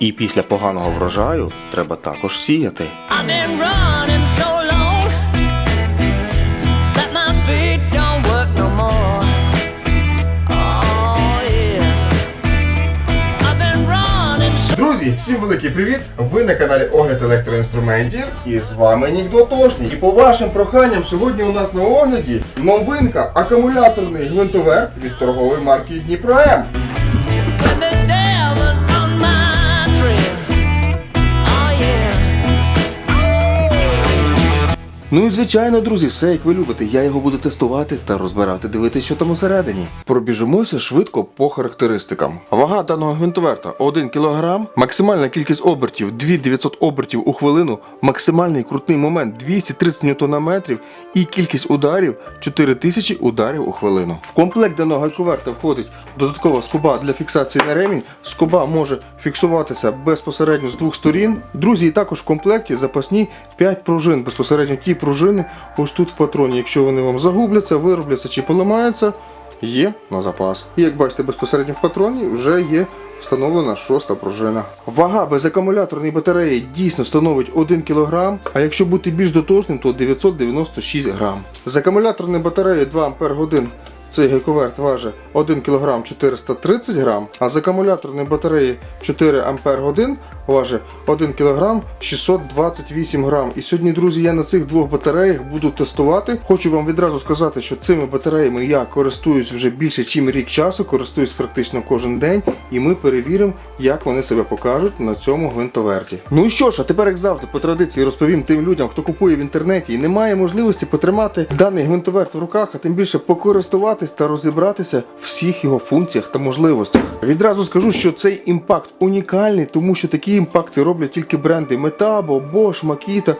І після поганого врожаю треба також сіяти. Oh Друзі, всім великий привіт! Ви на каналі Огляд електроінструментів і з вами Нікдотошник. І по вашим проханням сьогодні у нас на огляді новинка акумуляторний гвинтоверт від торгової марки Дніпро М. Ну і звичайно, друзі, все як ви любите. Я його буду тестувати та розбирати, дивитися, що там усередині. Пробіжимося швидко по характеристикам. Вага даного гвинтоверта 1 кг, максимальна кількість обертів 2900 обертів у хвилину, максимальний крутний момент 230 Нм і кількість ударів 4000 ударів у хвилину. В комплект даного гайковерта входить додаткова скоба для фіксації на ремінь. Скоба може фіксуватися безпосередньо з двох сторін. Друзі, і також в комплекті запасні 5 пружин. Безпосередньо ті пружини ось тут в патроні. Якщо вони вам загубляться, виробляться чи поламаються, є на запас. І як бачите, безпосередньо в патроні вже є встановлена шоста пружина. Вага без акумуляторної батареї дійсно становить 1 кг, а якщо бути більш доточним, то 996 грам. З акумуляторної батареї 2 Ах цей гайковерт важить 1 кг 430 грам, а з акумуляторної батареї 4 Ампер важить 1 кг 628 грам. І сьогодні, друзі, я на цих двох батареях буду тестувати. Хочу вам відразу сказати, що цими батареями я користуюсь вже більше, ніж рік часу, користуюсь практично кожен день, і ми перевіримо, як вони себе покажуть на цьому гвинтоверті. Ну і що ж, а тепер, як завжди, по традиції розповім тим людям, хто купує в інтернеті і не має можливості потримати даний гвинтоверт в руках, а тим більше покористуватись та розібратися в всіх його функціях та можливостях. Відразу скажу, що цей імпакт унікальний, тому що такі імпакти роблять тільки бренди Metabo, Bosch, Makita.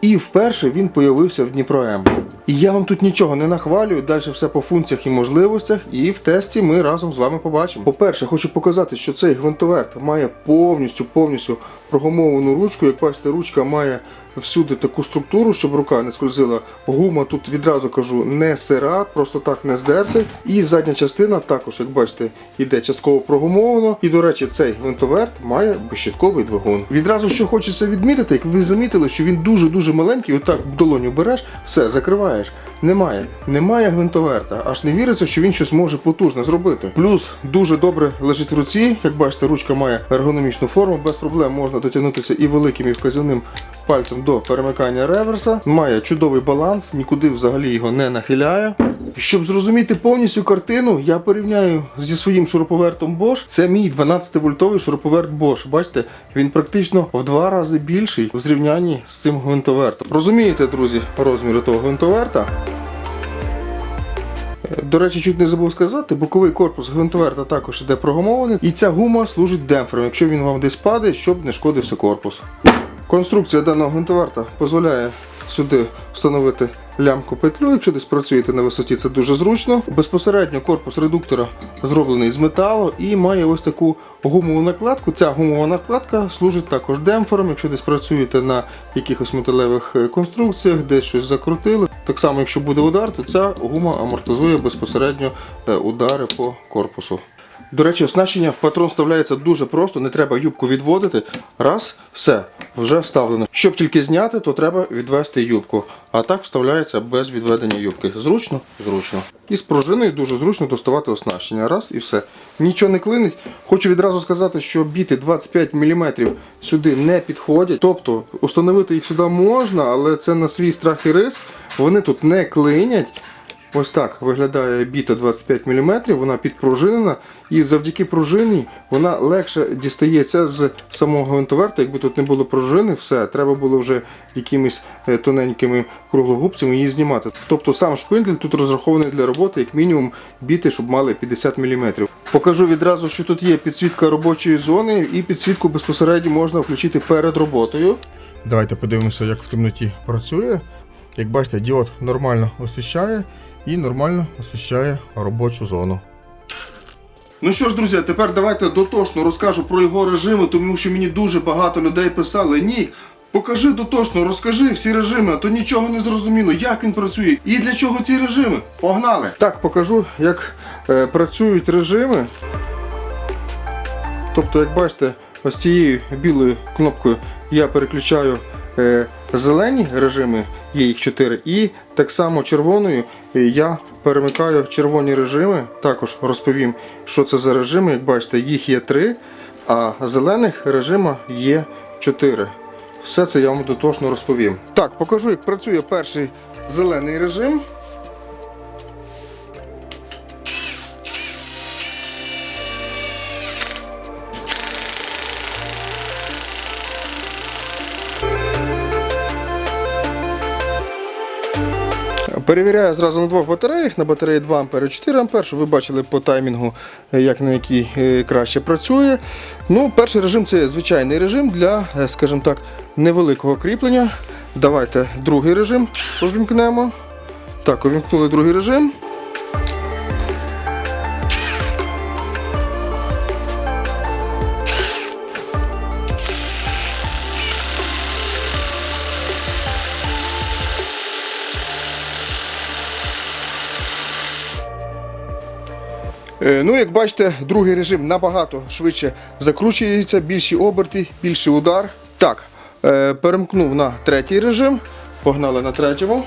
І вперше він появився в Дніпро М. І я вам тут нічого не нахвалюю, далі все по функціях і можливостях, і в тесті ми разом з вами побачимо. По-перше, хочу показати, що цей гвинтоверт має повністю повністю прогумовану ручку. Як бачите, ручка має всюди таку структуру, щоб рука не скользила. Гума тут відразу кажу не сира, просто так не здерти. І задня частина також, як бачите, іде частково прогумовано. І, до речі, цей гвинтоверт має безщитковий двигун. Відразу що хочеться відмітити, як ви замітили, що він дуже-дуже маленький, отак в долоню береш, все, закриваєш. Немає. Немає гвинтоверта. Аж не віриться, що він щось може потужне зробити. Плюс дуже добре лежить в руці. Як бачите, ручка має ергономічну форму, без проблем можна дотягнутися і великим, і вказівним пальцем до перемикання реверса. Має чудовий баланс, нікуди взагалі його не нахиляє. Щоб зрозуміти повністю картину, я порівняю зі своїм шуруповертом Bosch. Це мій 12-вольтовий шуруповерт Bosch. Бачите, він практично в два рази більший у зрівнянні з цим гвинтовертом. Розумієте, друзі, розміри того гвинтоверта? До речі, чуть не забув сказати, боковий корпус гвинтоверта також іде прогумований, і ця гума служить демпфером, якщо він вам десь падає, щоб не шкодився корпус. Конструкція даного гвинтоверта дозволяє сюди встановити лямку петлю. Якщо десь працюєте на висоті, це дуже зручно. Безпосередньо корпус редуктора зроблений з металу і має ось таку гумову накладку. Ця гумова накладка служить також демпфером, якщо десь працюєте на якихось металевих е, конструкціях, десь щось закрутили. Так само, якщо буде удар, то ця гума амортизує безпосередньо е, удари по корпусу. До речі, оснащення в патрон вставляється дуже просто, не треба юбку відводити. Раз, все, вже вставлено. Щоб тільки зняти, то треба відвести юбку. А так вставляється без відведення юбки. Зручно? Зручно. І з пружиною дуже зручно доставати оснащення. Раз і все. Нічого не клинить. Хочу відразу сказати, що біти 25 мм сюди не підходять. Тобто установити їх сюди можна, але це на свій страх і риск. Вони тут не клинять. Ось так виглядає біта 25 мм, вона підпружинена і завдяки пружині вона легше дістається з самого гвинтоверта. Якби тут не було пружини, все, треба було вже якимись е, тоненькими круглогубцями її знімати. Тобто сам шпиндель тут розрахований для роботи, як мінімум біти, щоб мали 50 мм. Покажу відразу, що тут є підсвітка робочої зони і підсвітку безпосередньо можна включити перед роботою. Давайте подивимося, як в темноті працює. Як бачите, діод нормально освіщає і нормально освіщає робочу зону. Ну що ж, друзі, тепер давайте дотошно розкажу про його режими, тому що мені дуже багато людей писали. Нік, покажи дотошно, розкажи всі режими, а то нічого не зрозуміло, як він працює і для чого ці режими. Погнали! Так, покажу, як е, працюють режими. Тобто, як бачите, ось цією білою кнопкою я переключаю е, зелені режими, є їх 4, і так само червоною е, я перемикаю червоні режими. Також розповім, що це за режими. Як бачите, їх є 3, а зелених режима є 4. Все це я вам дотошно розповім. Так, покажу, як працює перший зелений режим. Перевіряю зразу на двох батареях. На батареї 2 А і 4 А, щоб ви бачили по таймінгу, е, як на якій е, краще працює. Ну, перший режим це звичайний режим для, е, скажімо так, невеликого кріплення. Давайте другий режим увімкнемо. Так, увімкнули другий режим. Ну, як бачите, другий режим набагато швидше закручується, більші оберти, більший удар. Так, е, перемкнув на третій режим. Погнали на третьому.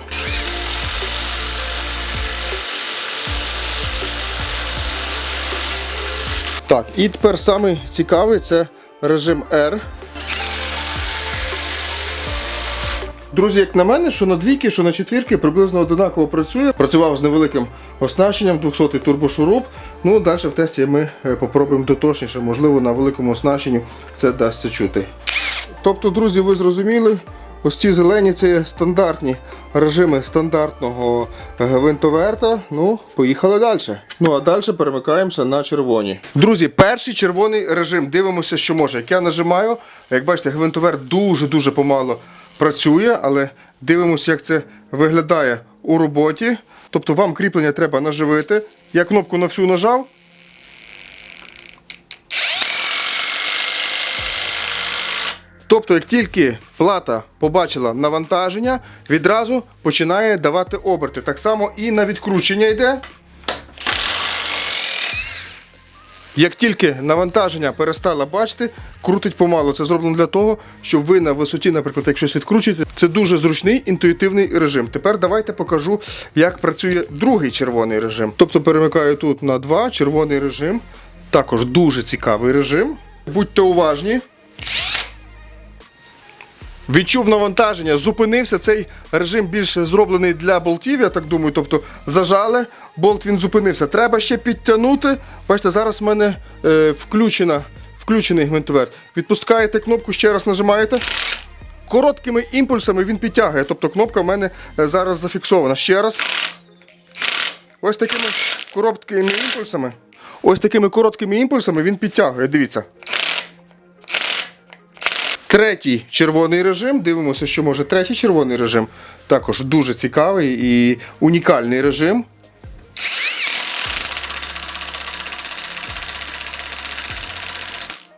Так, і тепер самий цікавий це режим R. Друзі, як на мене, що на двійки, що на четвірки приблизно одинаково працює. Працював з невеликим оснащенням, 200-й турбошуруп. Ну, далі в тесті ми е, попробуємо доточніше, можливо, на великому оснащенні це дасться чути. Тобто, друзі, ви зрозуміли, ось ці зелені це стандартні режими стандартного е, гвинтоверта. Ну, поїхали далі. Ну а далі перемикаємося на червоні. Друзі, перший червоний режим. Дивимося, що може. Як я нажимаю, як бачите, гвинтоверт дуже-дуже помало працює, але дивимося, як це виглядає у роботі. Тобто вам кріплення треба наживити. Я кнопку на всю нажав. Тобто, як тільки плата побачила навантаження, відразу починає давати оберти. Так само і на відкручення йде. Як тільки навантаження перестала бачити, крутить помалу. Це зроблено для того, щоб ви на висоті, наприклад, як щось відкручуєте, це дуже зручний інтуїтивний режим. Тепер давайте покажу, як працює другий червоний режим. Тобто перемикаю тут на 2, червоний режим. Також дуже цікавий режим. Будьте уважні. Відчув навантаження, зупинився. Цей режим більше зроблений для болтів, я так думаю. Тобто зажали, болт він зупинився. Треба ще підтягнути. Бачите, зараз в мене е, включена, включений гвинтоверт. Відпускаєте кнопку, ще раз нажимаєте. Короткими імпульсами він підтягує. Тобто кнопка в мене е, зараз зафіксована. Ще раз. Ось такими короткими імпульсами. Ось такими короткими імпульсами він підтягує. Дивіться. Третій червоний режим. Дивимося, що може третій червоний режим. Також дуже цікавий і унікальний режим.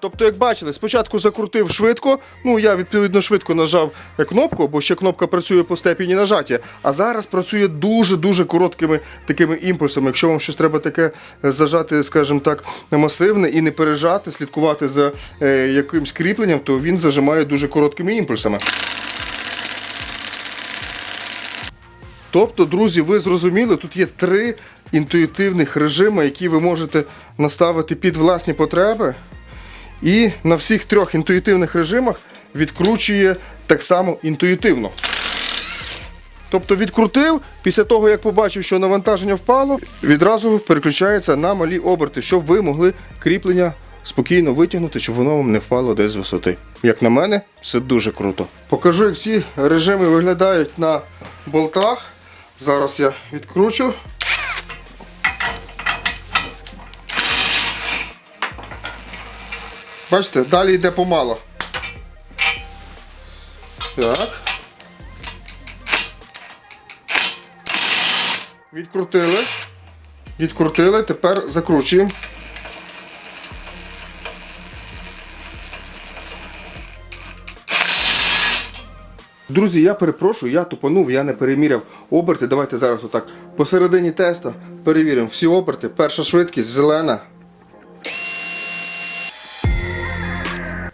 Тобто, як бачили, спочатку закрутив швидко. Ну я відповідно швидко нажав е, кнопку, бо ще кнопка працює по степені нажаття. А зараз працює дуже-дуже короткими такими імпульсами. Якщо вам щось треба таке е, зажати, скажімо так, масивне і не пережати, слідкувати за е, якимсь кріпленням, то він зажимає дуже короткими імпульсами. Тобто, друзі, ви зрозуміли, тут є три інтуїтивних режими, які ви можете наставити під власні потреби. І на всіх трьох інтуїтивних режимах відкручує так само інтуїтивно. Тобто відкрутив, після того, як побачив, що навантаження впало, відразу переключається на малі оберти, щоб ви могли кріплення спокійно витягнути, щоб воно вам не впало десь з висоти. Як на мене, це дуже круто. Покажу, як ці режими виглядають на болтах. Зараз я відкручу. Бачите, далі йде помало. Так. Відкрутили. Відкрутили, тепер закручуємо. Друзі, я перепрошую, я тупанув, я не переміряв оберти. Давайте зараз отак посередині теста перевіримо всі оберти. Перша швидкість зелена.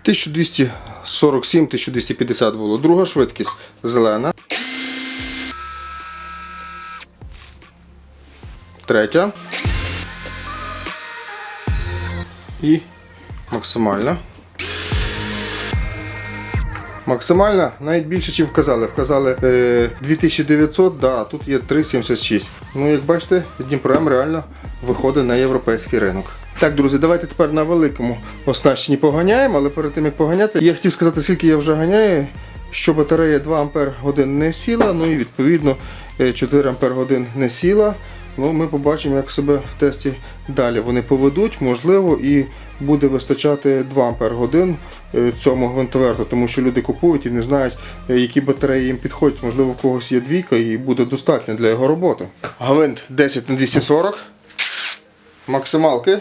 1247-1250 було. Друга швидкість зелена. Третя. І максимальна. Максимальна навіть більше, ніж вказали. Вказали е, 2900, да, тут є 376. Ну, як бачите, Дніпро реально виходить на європейський ринок. Так, друзі, давайте тепер на великому оснащенні поганяємо, але перед тим як поганяти, я хотів сказати, скільки я вже ганяю, що батарея 2 Ампер годин не сіла, ну і відповідно е, 4 Ампер годин не сіла. Ну, ми побачимо, як себе в тесті далі вони поведуть, можливо, і буде вистачати 2 Ампер годин е, цьому гвинтоверту, тому що люди купують і не знають, е, які батареї їм підходять. Можливо, у когось є двійка і буде достатньо для його роботи. Гвинт 10 на 240 максималки.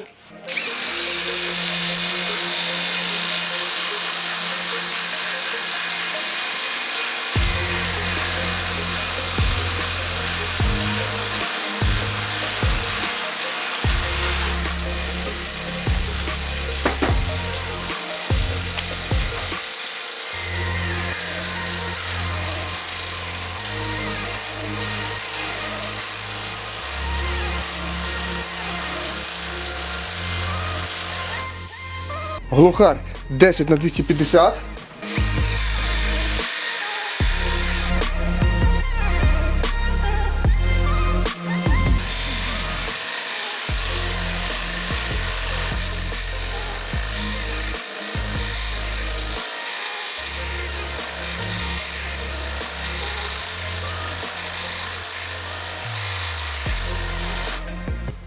Глухар 10 на 250.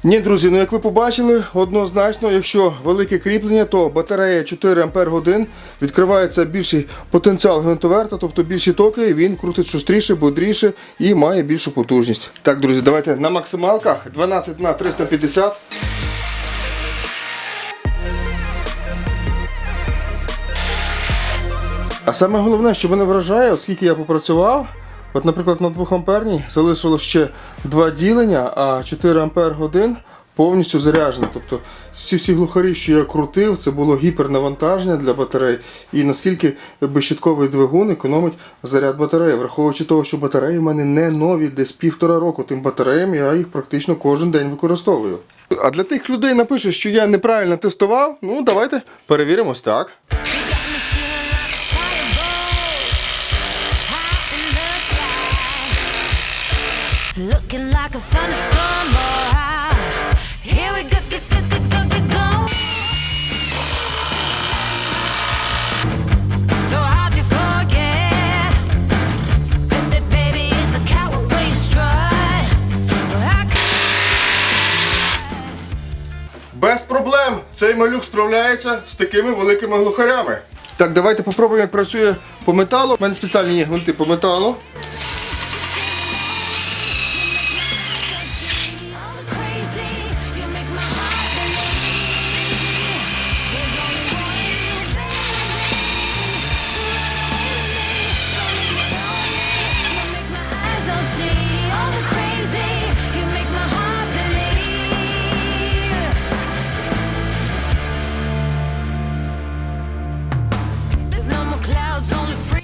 Ні, друзі, ну як ви побачили, однозначно, якщо велике кріплення, то батарея 4 Ампер годин відкривається більший потенціал гвинтоверта, тобто більші токи, і він крутить шустріше, бодріше і має більшу потужність. Так, друзі, давайте на максималках 12 на 350. А саме головне, що мене вражає, оскільки я попрацював, от, наприклад, на 2 амперній залишилось ще два ділення, а 4 ампер годин повністю заряджено. Тобто всі всі глухарі, що я крутив, це було гіпернавантаження для батарей. І наскільки безщитковий двигун економить заряд батареї, враховуючи того, що батареї в мене не нові, десь півтора року. Тим батареям я їх практично кожен день використовую. А для тих людей напише, що я неправильно тестував, ну давайте перевіримось так. Без проблем цей малюк справляється з такими великими глухарями. Так, давайте попробуємо, як працює по металу. У мене спеціальні є гвинти по металу.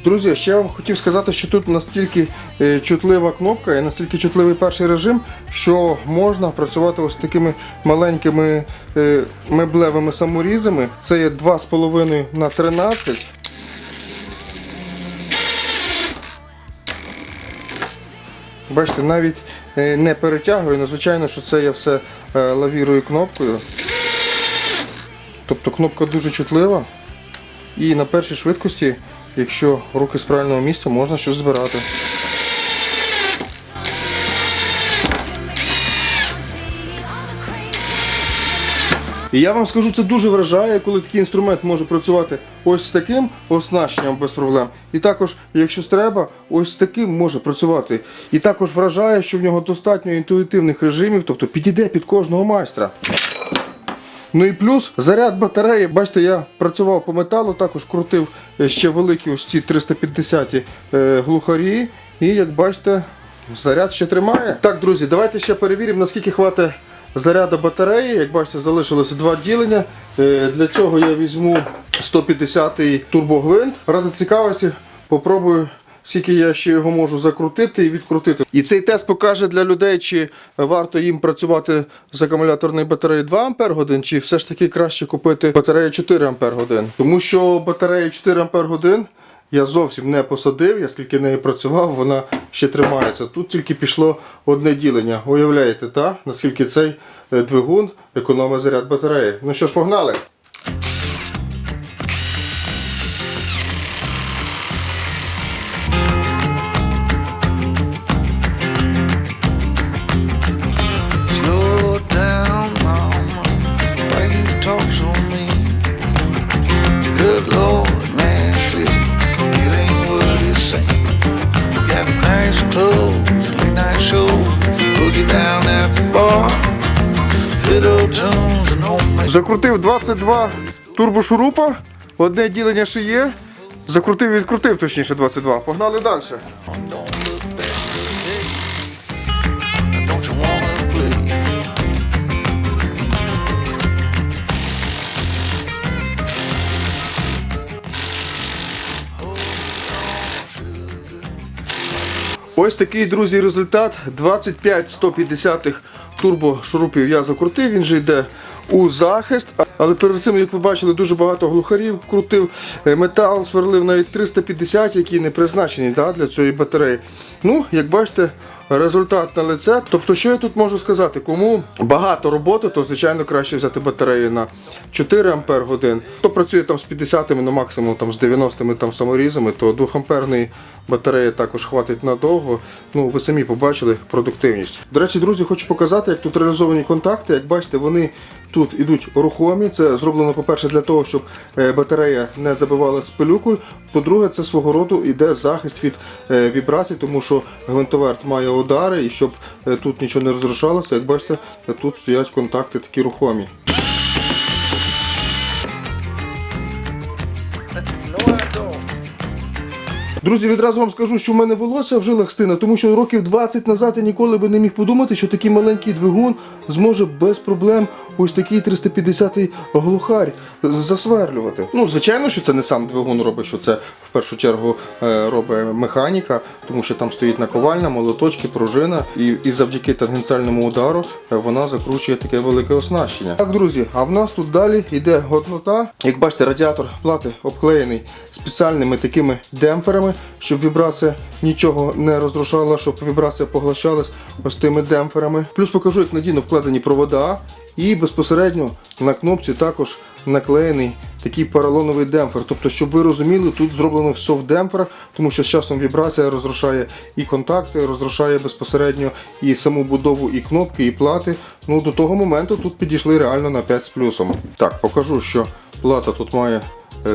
Друзі, ще вам хотів сказати, що тут настільки е, чутлива кнопка і настільки чутливий перший режим, що можна працювати ось такими маленькими е, меблевими саморізами. Це є 2,5 на 13. Бачите, навіть е, не перетягую, ну, звичайно, що це я все лавірую кнопкою. Тобто кнопка дуже чутлива. І на першій швидкості, якщо руки з правильного місця, можна щось збирати. І я вам скажу, це дуже вражає, коли такий інструмент може працювати ось з таким оснащенням без проблем. І також, якщо треба, ось з таким може працювати. І також вражає, що в нього достатньо інтуїтивних режимів, тобто підійде під кожного майстра. Ну і плюс заряд батареї. Бачите, я працював по металу, також крутив е, ще великі ось ці 350 е, глухарі. І як бачите, заряд ще тримає. Так, друзі, давайте ще перевіримо, наскільки хватить заряду батареї. Як бачите, залишилося два ділення. Е, Для цього я візьму 150-й турбогвинт. Ради цікавості, попробую. Скільки я ще його можу закрутити і відкрутити. І цей тест покаже для людей, чи варто їм працювати з акумуляторної батареї 2 Ампер годин, чи все ж таки краще купити батарею 4 Ампер годин. Тому що батарею 4 Ампер годин я зовсім не посадив, я скільки нею працював, вона ще тримається. Тут тільки пішло одне ділення. Уявляєте, та? наскільки цей е, двигун економить заряд батареї. Ну що ж, погнали! Clothes, late night shows, boogie down that bar, fiddle tunes and homemade. Закрутив 22 турбошурупа, одне ділення ще є. Закрутив відкрутив, точніше 22. Погнали далі. Ось такий, друзі, результат. 25 150 турбошурупів я закрутив, він же йде у захист. Але перед цим, як ви бачили, дуже багато глухарів крутив, е, метал сверлив навіть 350, які не призначені да, для цієї батареї. Ну, як бачите, результат на лице. Тобто, що я тут можу сказати? Кому багато роботи, то звичайно краще взяти батарею на 4 Ампер годин. Хто працює там з 50-ми, ну максимум там з 90-ми там саморізами, то 2 амперної батареї також хватить надовго. Ну, ви самі побачили продуктивність. До речі, друзі, хочу показати, як тут реалізовані контакти. Як бачите, вони тут ідуть рухомі. Це зроблено, по-перше, для того, щоб е, батарея не забивалася пилюкою. По-друге, це свого роду іде захист від е, вібрацій, тому що гвинтоверт має удари, і щоб е, тут нічого не розрушалося, як бачите, тут стоять контакти такі рухомі. Друзі, відразу вам скажу, що в мене волосся в жилах стине, тому що років 20 назад я ніколи би не міг подумати, що такий маленький двигун зможе без проблем ось такий 350-й глухарь засверлювати. Ну, звичайно, що це не сам двигун робить, що це в першу чергу е, робить механіка, тому що там стоїть наковальня, молоточки, пружина, і, і завдяки тангенціальному удару е, вона закручує таке велике оснащення. Так, друзі, а в нас тут далі йде годнота. Як бачите, радіатор плати обклеєний спеціальними такими демпферами, щоб вібрація нічого не розрушала, щоб вібрація поглощалась ось тими демпферами. Плюс покажу, як надійно вкладені провода. І безпосередньо на кнопці також наклеєний такий поролоновий демпфер. Тобто, щоб ви розуміли, тут зроблено все в демпферах, тому що з часом вібрація розрушає і контакти, розрушає безпосередньо і саму будову, і кнопки, і плати. Ну до того моменту тут підійшли реально на 5 з плюсом. Так, покажу, що плата тут має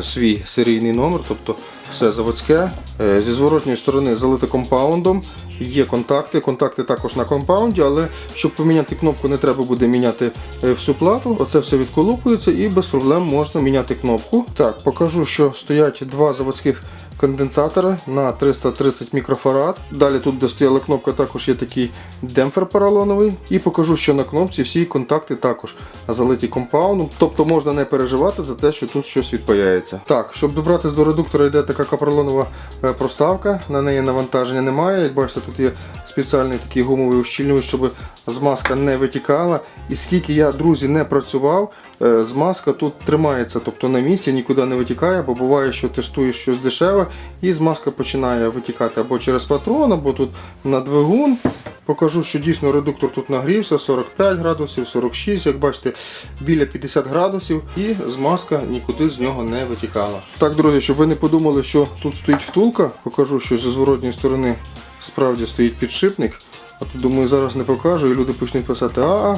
свій серійний номер, тобто все заводське. Е, Зі зворотньої сторони залите компаундом. Є контакти, контакти також на компаунді, але щоб поміняти кнопку, не треба буде міняти е, всю плату. Оце все відколупується і без проблем можна міняти кнопку. Так, покажу, що стоять два заводських конденсатора на 330 мікрофарад. Далі тут, де стояла кнопка, також є такий демпфер поролоновий. І покажу, що на кнопці всі контакти також залиті компаундом. Тобто можна не переживати за те, що тут щось відпаяється. Так, щоб добратися до редуктора, йде така капролонова е, проставка. На неї навантаження немає. Як бачите, тут є спеціальний такий гумовий ущільнювач, щоб змазка не витікала. І скільки я, друзі, не працював, е, змазка тут тримається, тобто на місці нікуди не витікає, бо буває, що тестуєш щось дешеве, і змазка починає витікати або через патрон, або тут на двигун. Покажу, що дійсно редуктор тут нагрівся 45 градусів, 46, як бачите, біля 50 градусів, і змазка нікуди з нього не витікала. Так, друзі, щоб ви не подумали, що тут стоїть втулка, покажу, що зі зворотньої сторони справді стоїть підшипник. А тут думаю, зараз не покажу, і люди почнуть писати, а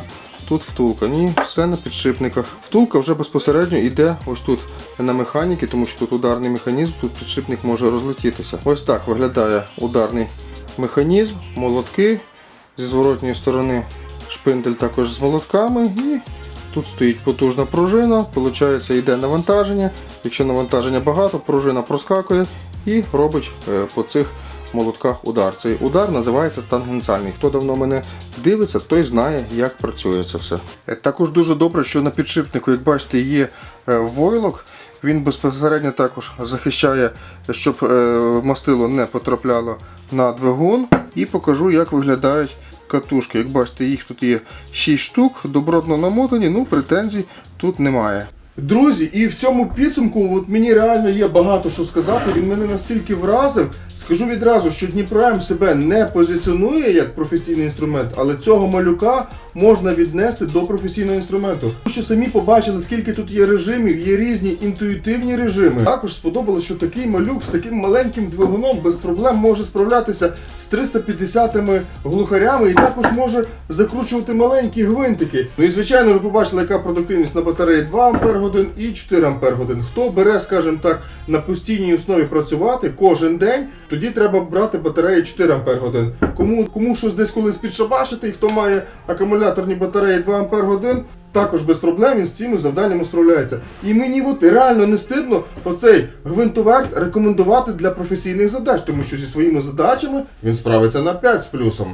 тут втулка. Ні, все на підшипниках. Втулка вже безпосередньо йде ось тут на механіки, тому що тут ударний механізм, тут підшипник може розлетітися. Ось так виглядає ударний механізм, молотки. Зі зворотньої сторони шпиндель також з молотками і тут стоїть потужна пружина, виходить, йде навантаження. Якщо навантаження багато, пружина проскакує і робить е, по цих молотка удар. Цей удар називається тангенціальний. Хто давно мене дивиться, той знає, як працює це все. Е, Також дуже добре, що на підшипнику, як бачите, є е, войлок. Він безпосередньо також захищає, щоб е, мастило не потрапляло на двигун. І покажу, як виглядають катушки. Як бачите, їх тут є 6 штук, добротно намотані, ну претензій тут немає. Друзі, і в цьому підсумку от мені реально є багато що сказати. Він мене настільки вразив. Скажу відразу, що Дніпро М себе не позиціонує як професійний інструмент, але цього малюка можна віднести до професійного інструменту. Тому що самі побачили, скільки тут є режимів, є різні інтуїтивні режими. Також сподобалось, що такий малюк з таким маленьким двигуном без проблем може справлятися з 350 глухарями і також може закручувати маленькі гвинтики. Ну і звичайно, ви побачили, яка продуктивність на батареї 2 Ампер годин і 4 Ампер годин. Хто бере, скажімо так, на постійній основі працювати кожен день, тоді треба брати батареї 4 Ампер годин. Кому, кому щось десь колись підшабашити, і хто має акумуляторні батареї 2 Ампер годин, також без проблем він з цими завданнями справляється. І мені от реально не стидно оцей гвинтоверт рекомендувати для професійних задач, тому що зі своїми задачами він справиться на 5 з плюсом.